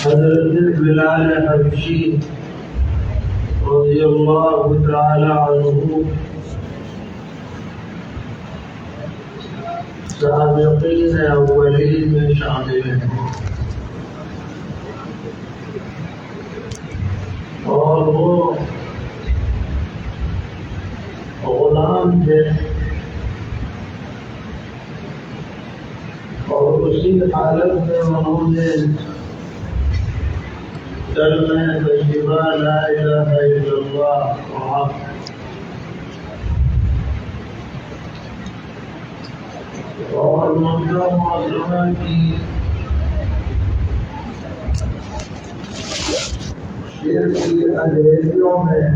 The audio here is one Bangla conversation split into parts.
حضرت بلال حبشی رضی اللہ تعالی عنہ سابقین اولین میں شامل ہیں اور وہ غلام تھے اور اسی حالت میں انہوں نے در میں تجربہ لا الہ الا اللہ اور مکہ معظمہ کی شیر کی انگریزیوں میں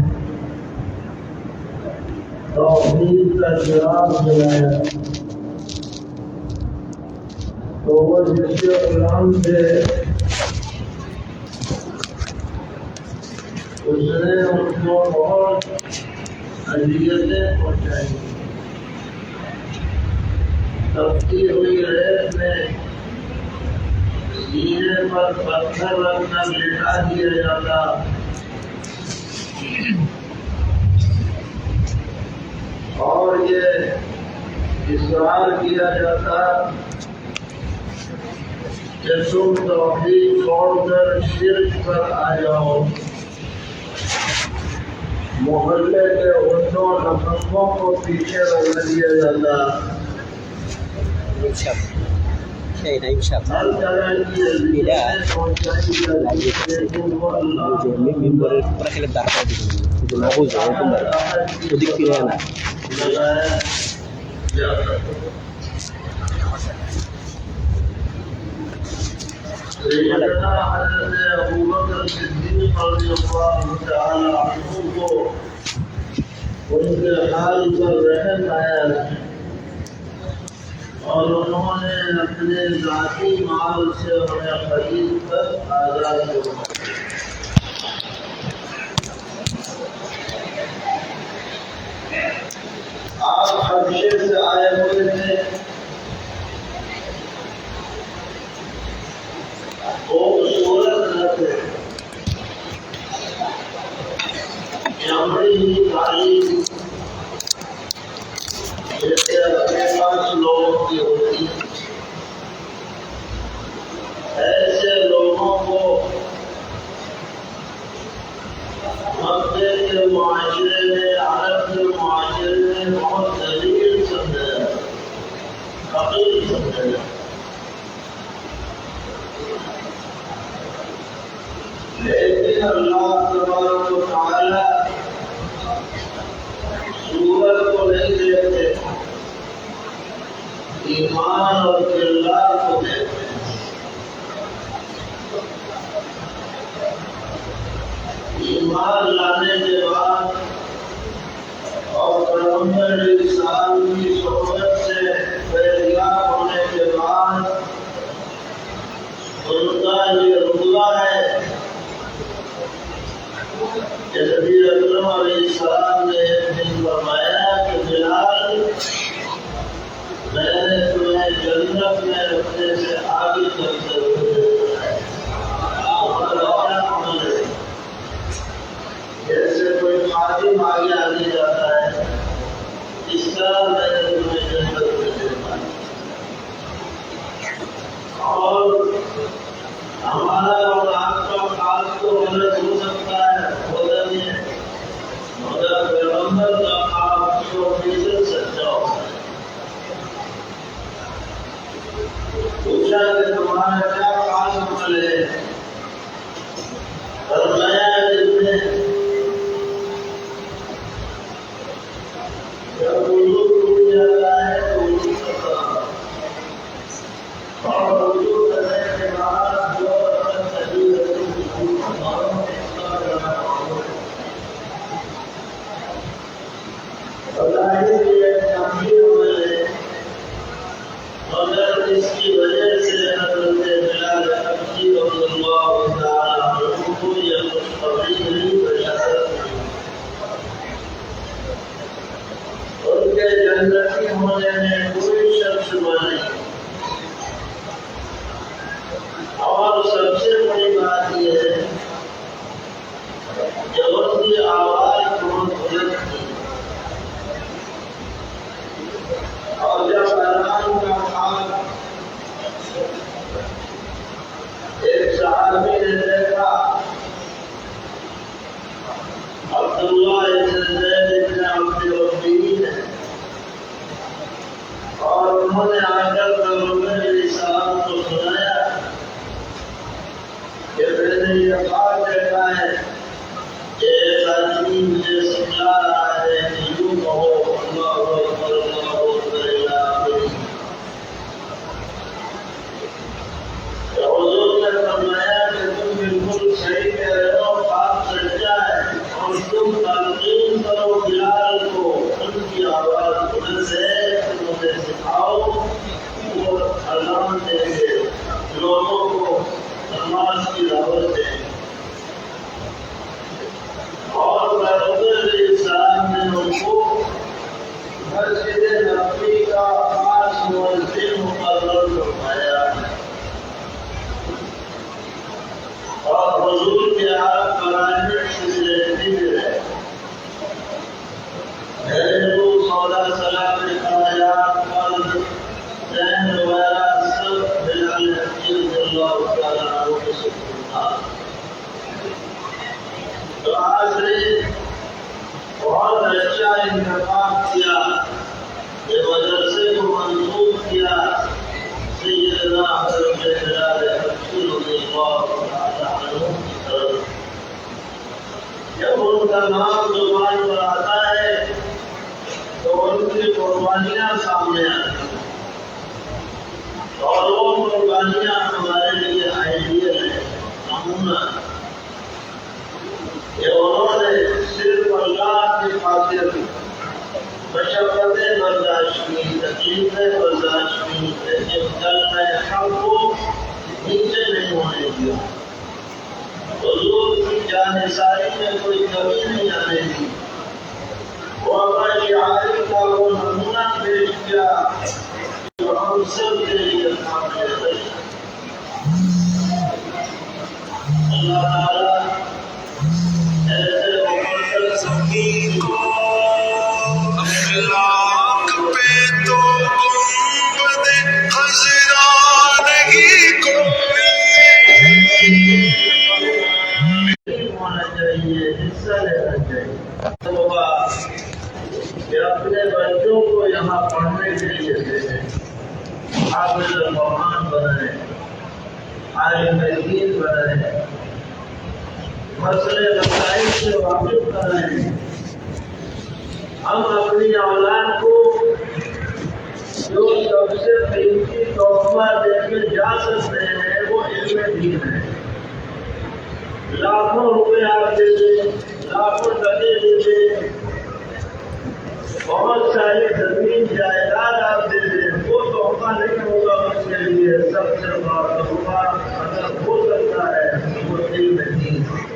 توحید کا چراغ جلایا تو وہ جس کے غلام تھے اس نے ان کو بہت اذیتیں پہنچائی تبتی ہوئی ریت میں سینے پر پتھر رکھنا لٹا دیا جاتا اور یہ اسرار کیا جاتا کہ تم توحید چھوڑ کر شرک پر آ جاؤ محلے کے اردو نفسوں کو پیچھے رکھ دیا جاتا۔ ya na insha Allah bila lagi itu mau itu udik pilihan Allah اور انہوں نے اپنے ذاتی مال سے انہیں خرید کر آزاد کروایا জন্য আল্লাহ plan and to کہتا ہے۔ کہ ایسا جس کا ہے کہ یوں کہو اللہ ہوئے کا نام زبان پر آتا ہے تو ان کی قربانیاں سامنے آتی اور وہ قربانیاں ہمارے لیے آئیڈیل نمونہ۔ انہوں نے صرف اللہ کی خاطر مشقتیں برداشت کی تکلیفیں برداشت کی دل میں کو نیچے نہیں ہونے دیا۔ حضور کی جان ساری میں کوئی کمی نہیں آنے دی وہ ہماری عالم کا وہ نمونہ پیش کیا مسئلے مسائل سے واقف کر رہے ہیں۔ ہم اپنی اولاد کو جو سب سے قیمتی تحفہ دے کے جا سکتے ہیں، وہ علم دین ہے۔ لاکھوں روپے آپ دے دیں، لاکھوں ٹکے دے دیں۔ بہت ساری زمین، جائیداد آپ دے دیں۔ وہ تحفہ نہیں ہوگا اس کے لیے۔ سب سے بڑا تحفہ اگر ہو سکتا ہے، وہ علم دین ہے۔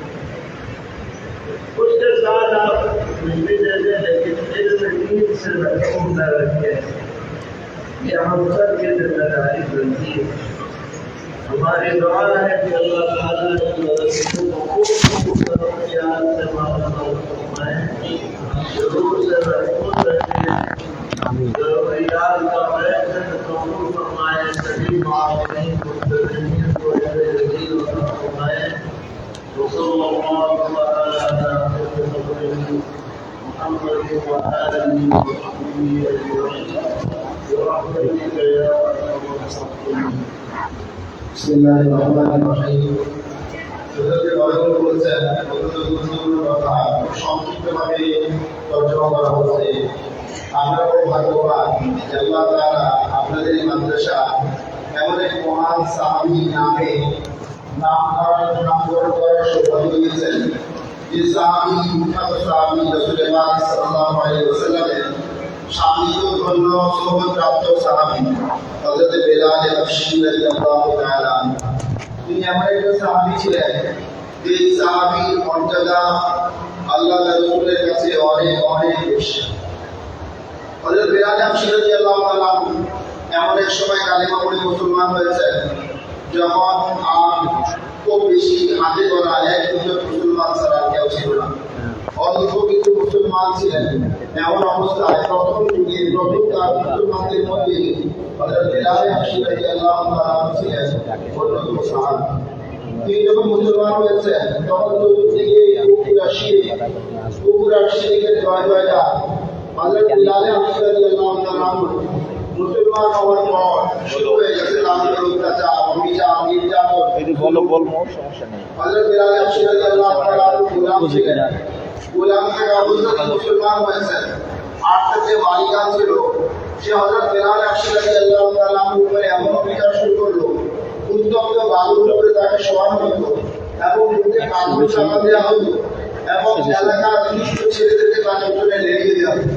اس کے ساتھ آپ کچھ بھی دے دیں لیکن دل میں نیند سے محروم نہ رکھیں یہاں سب کی ذمہ داری بنتی ہے۔ ہماری دعا ہے کہ اللہ تعالیٰ جو ہے سبھی معاف نہیں کرتے۔ وصلى الله تعالى على خير خلقه محمد وآله وصحبه أجمعين برحمتك يا أرحم الراحمين বিসমিল্লাহির রহমানির রহিম হযরত বরকত বলেছেন অত্যন্ত গুরুত্বপূর্ণ কথা সংক্ষিপ্তভাবে তর্জমা করা হচ্ছে আমরা খুব ভাগ্যবান যে আল্লাহ তাআলা আপনাদের এই মাদ্রাসা এমন এক মহান সাহাবী নামে নাম করার নামকরণ করার সৌভাগ্য যে সাহাবী বিখ্যাত সাহাবী রাসূল পাক তিনি এমন একজন সাহাবী ছিলেন যে সাহাবীর মর্যাদা আল্লাহ রাসূলের কাছে অনেক অনেক বেশি। হযরত বেলাল হাবশী রাদিয়াল্লাহু তাআলা এমন এক সময় কালেমা পড়ে মুসলমান হয়েছেন। যখন আর খুব বেশি হাতে গড়া এক দুজন মুসলমান ছাড়া কেউ ছিল না। মুসলমান ছিলেন। এমন অবস্থায় প্রথম যখন মুসলমান হয়েছেন, তখন চতুর্দিকে কুরাশি রাশিদিকের জয় জয়টা হযরত বিলাল তাআলা আনহু মুসলমান হওয়ার পর শুরু হয়ে গেছে তাদের অত্যাচার অভিযান নির্যাতন যদি বলো বলব সমস্যা নেই। গোলাম। থেকে অবস্থাতে মুসলমান হয়েছেন আর তার যে ছিল সে হযরত বিলাল রাদিয়াল্লাহু তাআলা আনহুর উপরে এমন অভিযান শুরু করল উত্তপ্ত বালুর উপরে তাকে সমান হতো এবং মুখে কাপড় চাপা দেওয়া হতো এবং এলাকার ছেলেদেরকে তার পিছনে লেগে দেওয়া হতো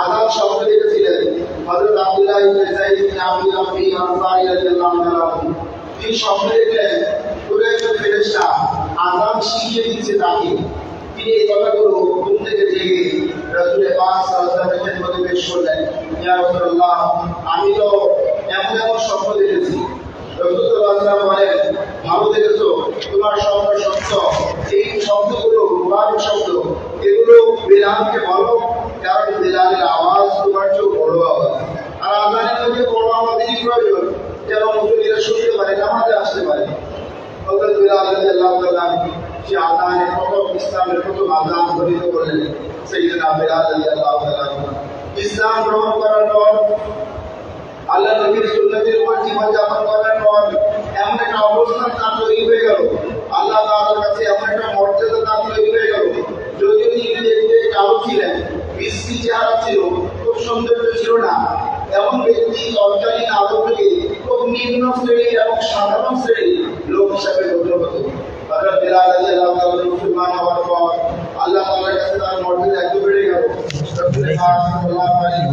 আজান শব্দ দেখেছিলেন হযরত আব্দুল্লাহ ইবনে যায়েদ ইবনে আবদুল রাব্বি আনসারী রাদিয়াল্লাহু তাআলা তিনি পুরো একজন ফেরেশতা আজান শিখিয়ে দিচ্ছে তাকে তিনি এই কথাগুলো ঘুম থেকে জেগে রাসূলের পাক সাল্লাল্লাহু আলাইহি ওয়াসাল্লামের পেশ করলেন। ইয়া রাসূলুল্লাহ, আমি তো এমন এমন স্বপ্ন দেখেছি। রাসূল সাল্লাল্লাহু আলাইহি ওয়াসাল্লাম বলেন, ভালো দেখেছ? তোমার স্বপ্ন সত্য। এই শব্দগুলো মুবারক শব্দ। এগুলো বিলালকে বলো। কারণ বিলালের আওয়াজ তোমার চেয়েও বড় আওয়াজ। আর আজানের মধ্যে বড় আমাদেরই প্রয়োজন যেন মুসলিরা শুনতে পারে, নামাজে আসতে পারে। হযরত বিলাল রাদিয়াল্লাহু সে আজানের প্রথম ইসলামের প্রথম আজান ধ্বনিত করলেন সাইয়েদনা বিলাল রাদিয়াল্লাহু তাআলা ইসলাম গ্রহণ করার পর, আল্লাহ নবীর সুন্নতের উপর জীবন যাপন করার পর, এমন একটা অবস্থান তার তৈরি হয়ে গেল। আল্লাহ তাআলার কাছে এমন একটা মর্যাদা তার তৈরি হয়ে গেল। যদিও তিনি দেখতে কালো ছিলেন বিশ্রী চেহারা ছিল, খুব সৌন্দর্য ছিল না। এমন ব্যক্তি তৎকালীন আদমকে খুব নিম্ন শ্রেণির এবং সাধারণ শ্রেণির লোক হিসাবে গণ্য হতো। হযরত বিলাল পর আল্লাহ এত বেড়ে গেল রাসূল পাক সাল্লাল্লাহু আলাইহি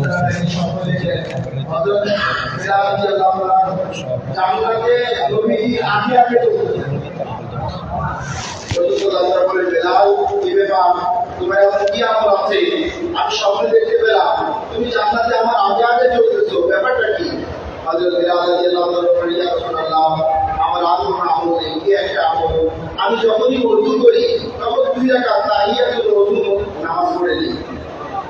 কি আমল আছে আমি স্বপ্নে দেখতে পেলাম তুমি জান্নাতে আমার আগে আগে ব্যাপারটা কি আমার আগে কোনো নেই কি একটা আমি যখনই ওযু করি তখন দুই রাকাত তাহিয়াতুল ওযু নামাজ পড়ে নিই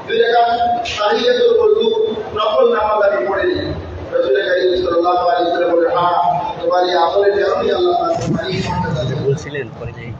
দুই রাকাত তাহিয়াতুল ওযু নফল নামাজ আমি পড়ে নিই রাসূল কারীম সাল্লাল্লাহু আলাইহি ওয়াসাল্লাম বলে হ্যাঁ তোমার এই আল্লাহ বলছিলেন, পরে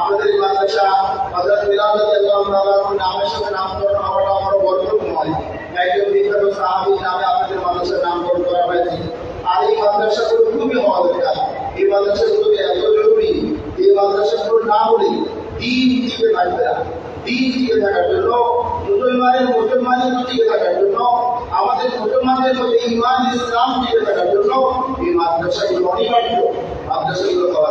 আমাদের এই মাদ্রাসা হযরত বিলাল রাদিয়াল্লাহু তাআলা নামের সাথে নামকরণ হওয়াটা আমার বরকতময় একজন বিখ্যাত সাহাবীর নামে আপনাদের মাদ্রাসার নামকরণ করা হয়েছে। আর এই মাদ্রাসাগুলো খুবই হওয়া দরকার এই মাদ্রাসাগুলো এত জরুরি, এই মাদ্রাসাগুলো না হলে দিন টিকে থাকবে না। দিন টিকে থাকার জন্য মুসলমানের মুসলমানের টিকে থাকার জন্য, আমাদের মুসলমানদের মধ্যে ইমান, ইসলাম টিকে থাকার জন্য এই মাদ্রাসাগুলো অনিবার্য। মাদ্রাসাগুলো হওয়া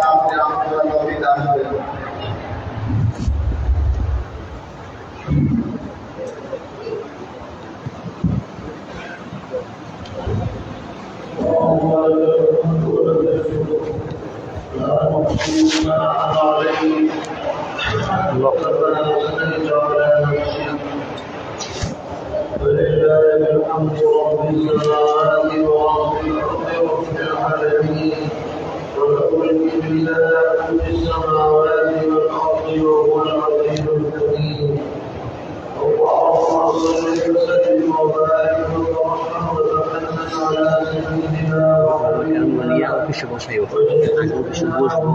لقد অফিসে বসাই আগে অফিসে বসবো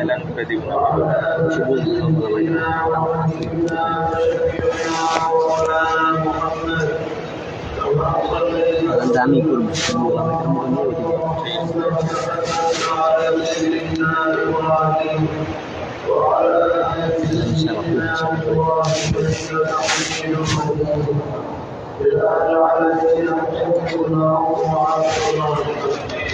এলান করে দিব না অফিসে বসবো দামি করব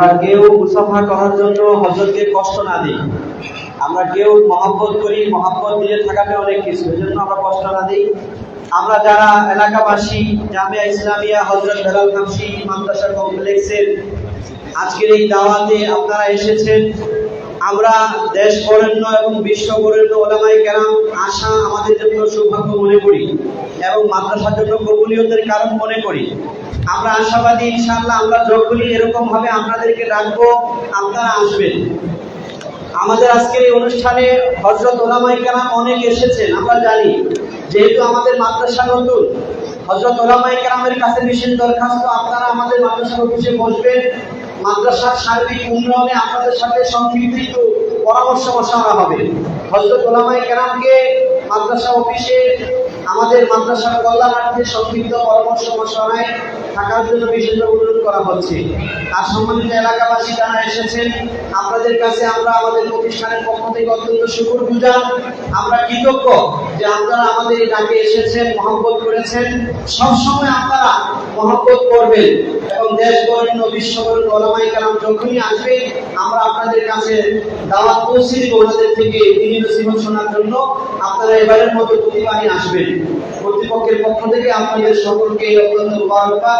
আমরা কেউ মুসাফা করার জন্য হজরতকে কষ্ট না দিই। আমরা কেউ মহাব্বত করি, মহাব্বত দিয়ে থাকাতে অনেক কিছু এই জন্য আমরা কষ্ট না দিই। আমরা যারা এলাকাবাসী, জামিয়া ইসলামিয়া, হজরত বেলাল নামসি মাদ্রাসা কমপ্লেক্সের আজকের এই দাওয়াতে আপনারা এসেছেন। আমরা দেশ বরেণ্য এবং বিশ্ব বরেণ্য ওলামাই কেরাম আশা আমাদের জন্য সৌভাগ্য মনে করি এবং মাদ্রাসার জন্য কবুলিয়তের কারণ মনে করি। আমরা আশাবাদী, ইনশাআল্লাহ আমরা যখনই এরকম ভাবে আপনাদেরকে ডাকবো, আপনারা আসবেন। আমাদের আজকের এই অনুষ্ঠানে হজরত ওলামাই কেরাম অনেক এসেছেন, আমরা জানি। যেহেতু আমাদের মাদ্রাসা নতুন হজরত ওলামাই কেরামের কাছে বিশেষ দরখাস্ত, আপনারা আমাদের মাদ্রাসার অফিসে বসবেন। মাদ্রাসার সার্বিক উন্নয়নে আপনাদের সাথে সংক্ষিপ্ত পরামর্শ বসানো হবে। হজরত ওলামাই কেরামকে মাদ্রাসা অফিসে আমাদের মাদ্রাসার কল্যাণার্থে সংক্ষিপ্ত পরামর্শ মশালায় থাকার জন্য বিশেষ অনুরোধ করা হচ্ছে। আর সম্মানিত এলাকাবাসী যারা এসেছেন, আপনাদের কাছে আমরা আমাদের প্রতিষ্ঠানের পক্ষ থেকে অত্যন্ত শুকুর গুজার। আমরা কৃতজ্ঞ যে আপনারা আমাদের এই ডাকে এসেছেন, মহব্বত করেছেন। সবসময় আপনারা মহব্বত করবেন। এবং দেশ বরেণ্য বিশ্ব বরেণ্য ওলামাই কালাম যখনই আসবে, আমরা আপনাদের কাছে দাওয়াত পৌঁছে দিব ওনাদের থেকে দিনী নসিহত শোনার জন্য। আপনারা এবারের মতো প্রতিবারই আসবেন। কর্তৃপক্ষের পক্ষ থেকে আপনাদের সকলকে অত্যন্ত মুবারকবাদ।